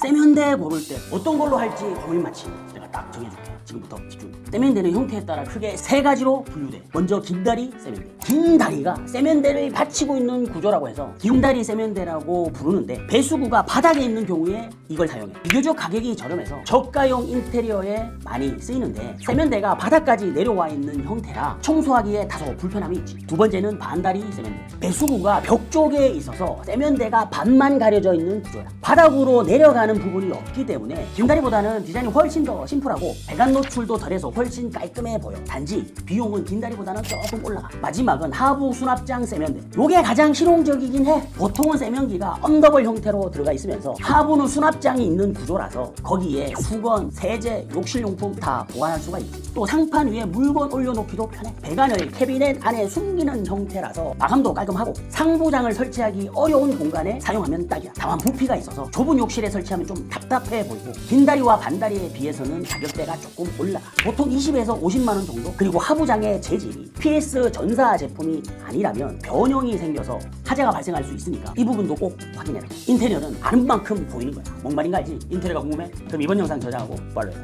세면대 고를 때 어떤 걸로 할지 고민 마침 내가 딱 정해줄게 지금부터 집중. 세면대는 형태에 따라 크게 세 가지로 분류돼. 먼저 긴다리 세면대. 긴 다리가 세면대를 받치고 있는 구조라고 해서 긴다리 세면대라고 부르는데 배수구가 바닥에 있는 경우에 이걸 사용해. 비교적 가격이 저렴해서 저가용 인테리어에 많이 쓰이는데 세면대가 바닥까지 내려와 있는 형태라 청소하기에 다소 불편함이 있지. 두 번째는 반다리 세면대. 배수구가 벽 쪽에 있어서 세면대가 반만 가려져 있는 구조야. 바닥으로 내려가는 부분이 없기 때문에 긴다리보다는 디자인이 훨씬 더 심플하고 배관 노출도 덜해서 훨씬 깔끔해 보여. 단지 비용은 긴다리보다는 조금 올라가. 마지막은 하부 수납장 세면대. 요게 가장 실용적이긴 해. 보통은 세면기가 언더벌 형태로 들어가 있으면서 하부는 수납장이 있는 구조라서 거기에 수건, 세제, 욕실용품 다 보관할 수가 있지. 또 상판 위에 물건 올려놓기도 편해. 배관을 캐비넷 안에 숨기는 형태라서 마감도 깔끔하고 상부장을 설치하기 어려운 공간에 사용하면 딱이야. 다만 부피가 있어서 좁은 욕실에 설치하면 좀 답답해 보이고 긴 다리와 반다리에 비해서는 가격대가 조금 올라가 보통 20에서 50만 원 정도? 그리고 하부장의 재질이 PS 전사 제품이 아니라면 변형이 생겨서 하재가 발생할 수 있으니까 이 부분도 꼭 확인해라 인테리어는 아는 만큼 보이는 거야. 뭔 말인가 알지? 인테리어가 궁금해? 그럼 이번 영상 저장하고 팔로우